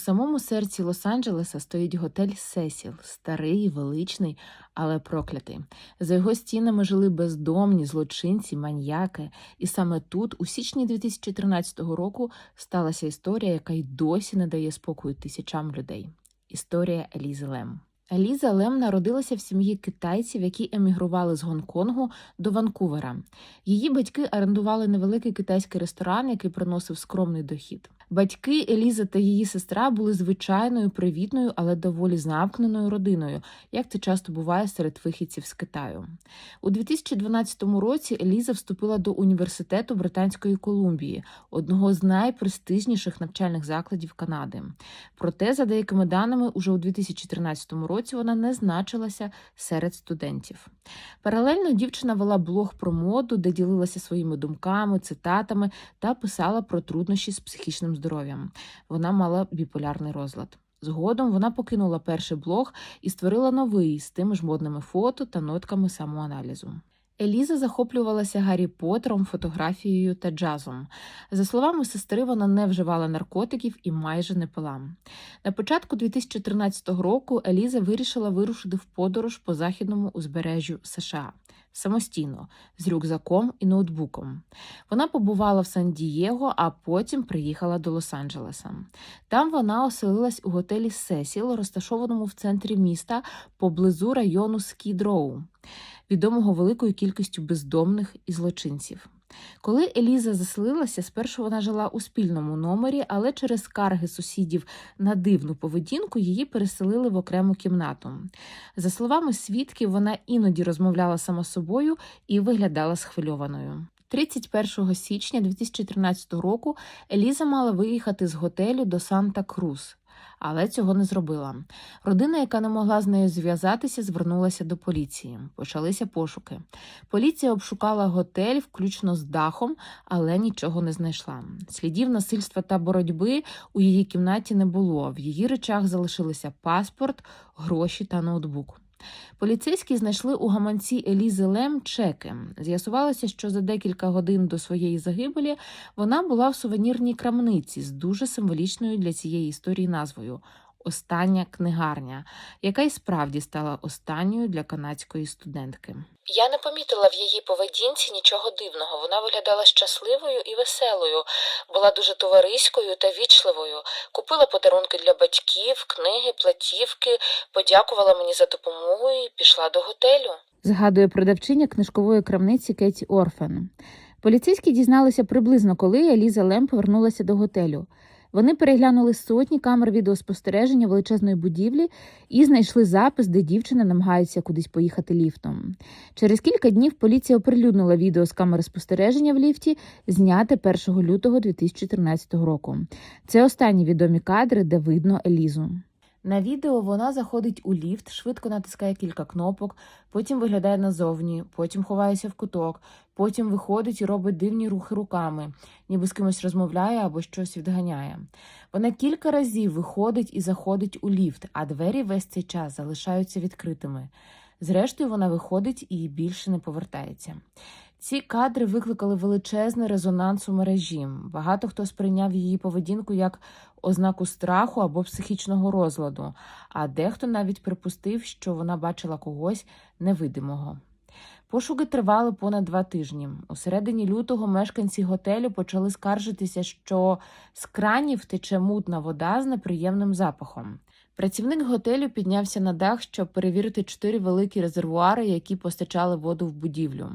У самому серці Лос-Анджелеса стоїть готель Сесіл, старий, величний, але проклятий. За його стінами жили бездомні, злочинці, маньяки. І саме тут, у січні 2013 року, сталася історія, яка й досі не дає спокою тисячам людей. Історія Елізи Лем. Еліза Лем народилася в сім'ї китайців, які емігрували з Гонконгу до Ванкувера. Її батьки орендували невеликий китайський ресторан, який приносив скромний дохід. Батьки Еліза та її сестра були звичайною, привітною, але доволі замкненою родиною, як це часто буває серед вихідців з Китаю. У 2012 році Еліза вступила до університету Британської Колумбії, одного з найпрестижніших навчальних закладів Канади. Проте, за деякими даними, уже у 2013 році вона не значилася серед студентів. Паралельно дівчина вела блог про моду, де ділилася своїми думками, цитатами та писала про труднощі з психічним здоров'ям. Вона мала біполярний розлад. Згодом вона покинула перший блог і створила новий з тими ж модними фото та нотками самоаналізу. Еліза захоплювалася Гаррі Поттером, фотографією та джазом. За словами сестри, вона не вживала наркотиків і майже не пила. На початку 2013 року Еліза вирішила вирушити в подорож по західному узбережжю США самостійно з рюкзаком і ноутбуком. Вона побувала в Сан-Дієго, а потім приїхала до Лос-Анджелеса. Там вона оселилась у готелі Сесіл, розташованому в центрі міста поблизу району Скід-Роу, відомого великою кількістю бездомних і злочинців. Коли Еліза заселилася, спершу вона жила у спільному номері, але через скарги сусідів на дивну поведінку її переселили в окрему кімнату. За словами свідків, вона іноді розмовляла сама собою і виглядала схвильованою. 31 січня 2013 року Еліза мала виїхати з готелю до Санта-Крус. Але цього не зробила. Родина, яка не могла з нею зв'язатися, звернулася до поліції. Почалися пошуки. Поліція обшукала готель, включно з дахом, але нічого не знайшла. Слідів насильства та боротьби у її кімнаті не було. В її речах залишилися паспорт, гроші та ноутбук. Поліцейські знайшли у гаманці Елізи Лем чеки. З'ясувалося, що за декілька годин до своєї загибелі вона була в сувенірній крамниці з дуже символічною для цієї історії назвою Остання книгарня, яка й справді стала останньою для канадської студентки. Я не помітила в її поведінці нічого дивного. Вона виглядала щасливою і веселою, була дуже товариською та вічливою. Купила подарунки для батьків, книги, платівки, подякувала мені за допомогу і пішла до готелю. Згадує продавчиня книжкової крамниці Кеті Орфен. Поліцейські дізналися приблизно, коли Еліза Лем повернулася до готелю. Вони переглянули сотні камер відеоспостереження величезної будівлі і знайшли запис, де дівчина намагається кудись поїхати ліфтом. Через кілька днів поліція оприлюднила відео з камери спостереження в ліфті, зняте 1 лютого 2014 року. Це останні відомі кадри, де видно Елізу. На відео вона заходить у ліфт, швидко натискає кілька кнопок, потім виглядає назовні, потім ховається в куток, потім виходить і робить дивні рухи руками, ніби з кимось розмовляє або щось відганяє. Вона кілька разів виходить і заходить у ліфт, а двері весь цей час залишаються відкритими. Зрештою, вона виходить і більше не повертається. Ці кадри викликали величезний резонанс у мережі. Багато хто сприйняв її поведінку як ознаку страху або психічного розладу, а дехто навіть припустив, що вона бачила когось невидимого. Пошуки тривали понад два тижні. У середині лютого мешканці готелю почали скаржитися, що з кранів тече мутна вода з неприємним запахом. Працівник готелю піднявся на дах, щоб перевірити чотири великі резервуари, які постачали воду в будівлю.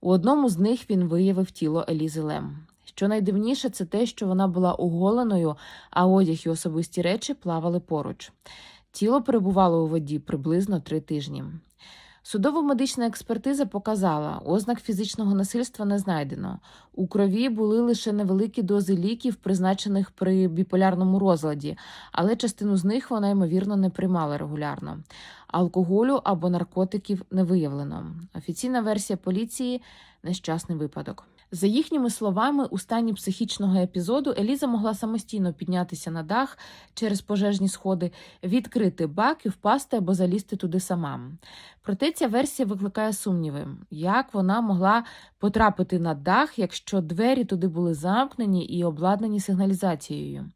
У одному з них він виявив тіло Елізи Лем. Що найдивніше, це те, що вона була оголеною, а одяг і особисті речі плавали поруч. Тіло перебувало у воді приблизно три тижні. Судово-медична експертиза показала, ознак фізичного насильства не знайдено. У крові були лише невеликі дози ліків, призначених при біполярному розладі, але частину з них вона ймовірно не приймала регулярно. Алкоголю або наркотиків не виявлено. Офіційна версія поліції нещасний випадок. За їхніми словами, у стані психічного епізоду Еліза могла самостійно піднятися на дах через пожежні сходи, відкрити бак і впасти або залізти туди сама. Проте ця версія викликає сумніви, як вона могла потрапити на дах, якщо двері туди були замкнені і обладнані сигналізацією.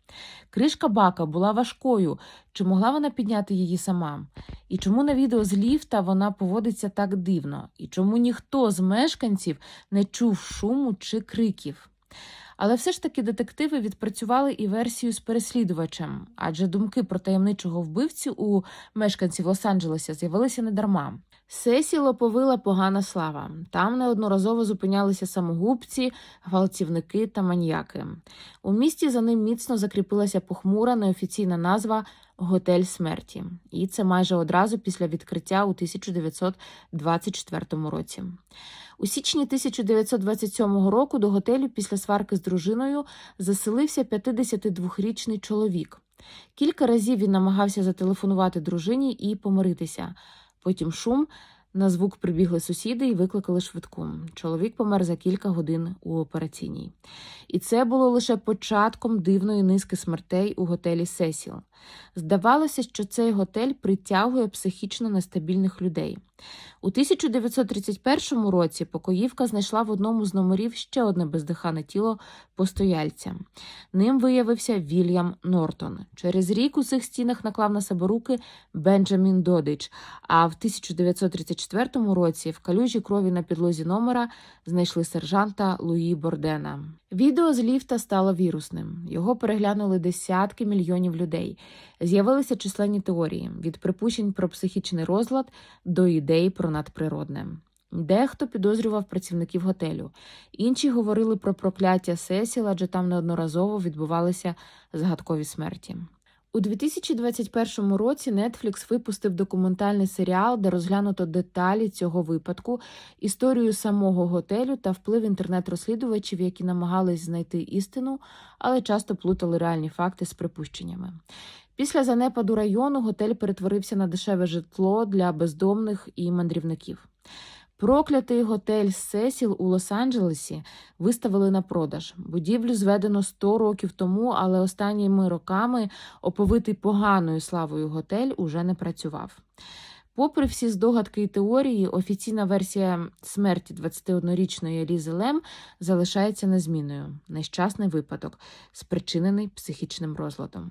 Кришка бака була важкою, чи могла вона підняти її сама? І чому на відео з ліфта вона поводиться так дивно? І чому ніхто з мешканців не чув шуму чи криків? Але все ж таки детективи відпрацювали і версію з переслідувачем, адже думки про таємничого вбивцю у мешканців Лос-Анджелеса з'явилися недарма. Сесі лоповила погана слава. Там неодноразово зупинялися самогубці, гвалтівники та маньяки. У місті за ним міцно закріпилася похмура неофіційна назва Готель смерті, і це майже одразу після відкриття у 1924 році. У січні 1927 року до готелю після сварки з дружиною заселився 52-річний чоловік. Кілька разів він намагався зателефонувати дружині і помиритися. Потім шум. На звук прибігли сусіди і викликали швидку. Чоловік помер за кілька годин у операційній. І це було лише початком дивної низки смертей у готелі Сесіл. Здавалося, що цей готель притягує психічно нестабільних людей. У 1931 році покоївка знайшла в одному з номерів ще одне бездихане тіло постояльця. Ним виявився Вільям Нортон. Через рік у цих стінах наклав на себе руки Бенджамін Додич, а в 1934 році в калюжі крові на підлозі номера знайшли сержанта Луї Бордена. Відео з ліфта стало вірусним. Його переглянули десятки мільйонів людей. З'явилися численні теорії від припущень про психічний розлад до ідей про надприродне. Дехто підозрював працівників готелю, інші говорили про прокляття Сесіл, адже там неодноразово відбувалися загадкові смерті. У 2021 році Netflix випустив документальний серіал, де розглянуто деталі цього випадку, історію самого готелю та вплив інтернет-розслідувачів, які намагались знайти істину, але часто плутали реальні факти з припущеннями. Після занепаду району готель перетворився на дешеве житло для бездомних і мандрівників. Проклятий готель Сесіл у Лос-Анджелесі виставили на продаж. Будівлю зведено 100 років тому, але останніми роками оповитий поганою славою готель уже не працював. Попри всі здогадки і теорії, офіційна версія смерті 21-річної Елізи Лем залишається незмінною. Нещасний випадок, спричинений психічним розладом.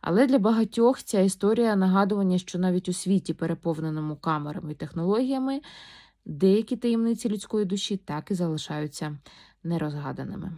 Але для багатьох ця історія нагадування, що навіть у світі, переповненому камерами і технологіями, деякі таємниці людської душі так і залишаються нерозгаданими.